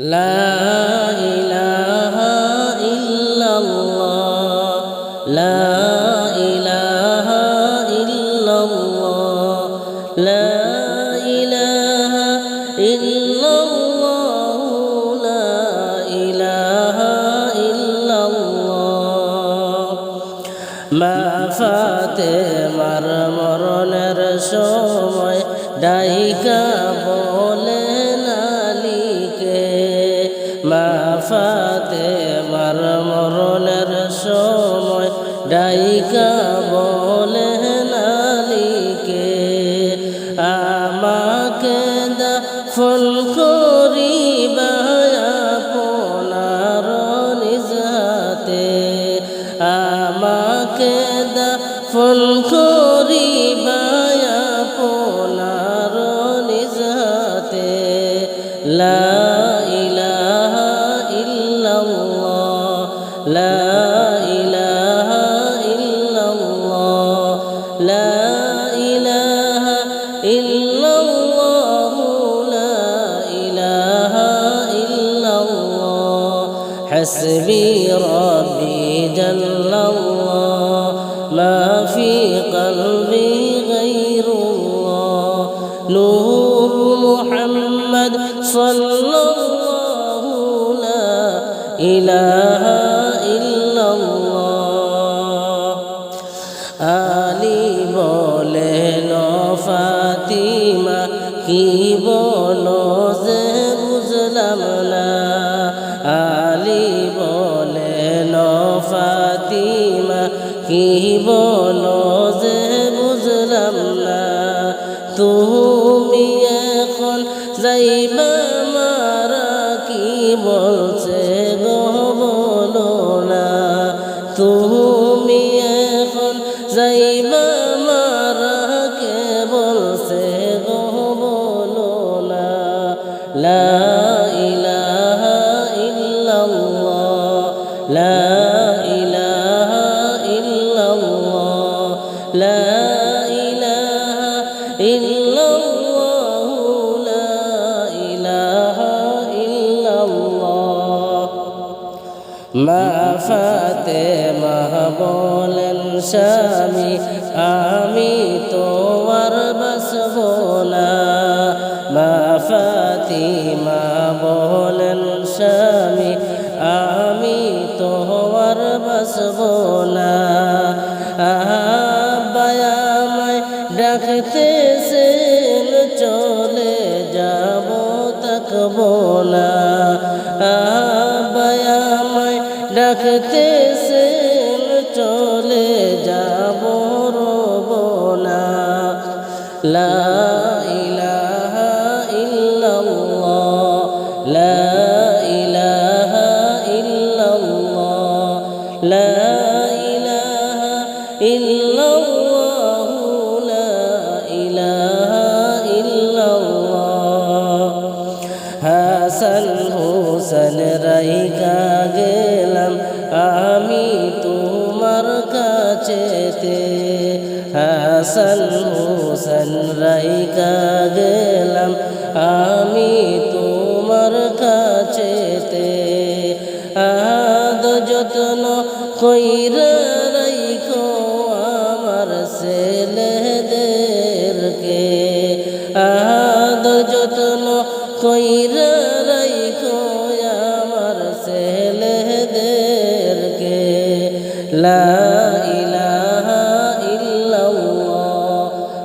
লা ইলাহা ইল্লাল্লাহ, লা ইলাহা ইল্লাল্লাহ, লা ইলাহা ইল্লাল্লাহ, লা ইলাহা ইল্লাল্লাহ। মা ফাতেমার মরণের সময় ডাইকা মা ফাতেমার মরণের সময় ডাইকা বলে নালিকে আমাকে দাফন করিবা আপনার নিজ হাতে, আমাকে দাফন করিবা আপনার নিজ হাতে, লা جل الله ما في قلبي غير الله نور محمد صلى الله لا إله إلا الله আলী বলেন ফাতিমা কি বলো ফাতিমা কি বলো যে বুঝলাম না। তুমি এখন যাইবা মারা কি বলছে মা ফাতেমা বলেন, স্বামী, আমি তোমার বাসব না। মা বলেন, স্বামী, আমি তোমার বাসব না। আবায়ামায় ডাকতেছেন, চলে যাব তাকবো না। ডাকতেছেন চলে যাব রব না লা ইলাহা ইল্লাল্লাহ, লা ইলাহা ইল্লাল্লাহ, লা ইলাহা ইল্লাল্লাহ, লা ইলাহা ইল্লাল্লাহ। হাসান হোসেন রাইকা গেলাম আমি তোমার কাছেতে হাসান হোসেন রাইকা গেলাম। আমি তোমার কাছেতে আদ যত্ন কইরা রাইখো আমার ছেলেদেরকে। আদ যত্ন কইরা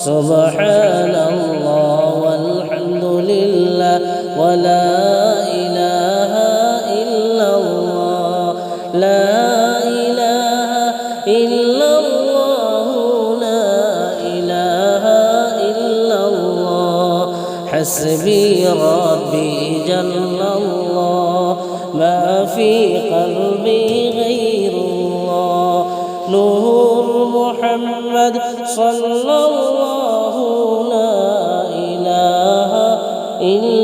سبحان الله والحمد لله ولا إله إلا الله. لا إله إلا الله لا إله إلا الله. حسبي ربي جل الله. ما في قلبي غير محمد صلى الله لا إله إلا